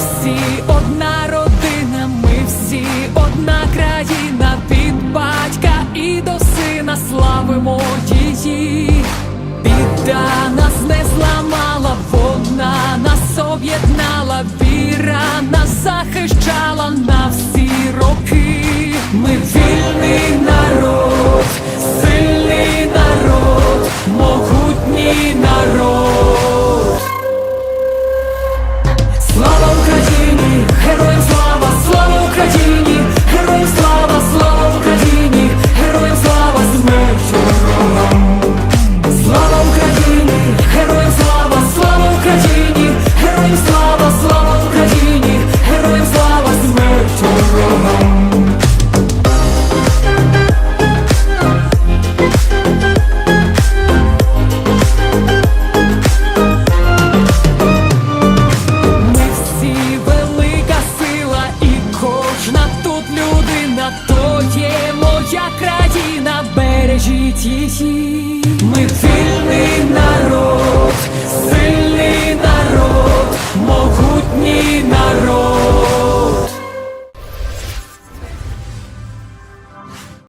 всі. Одна родина, ми всі. Одна країна від батька і до сина. Славимо її. Це є моя країна, бережіть її. Ми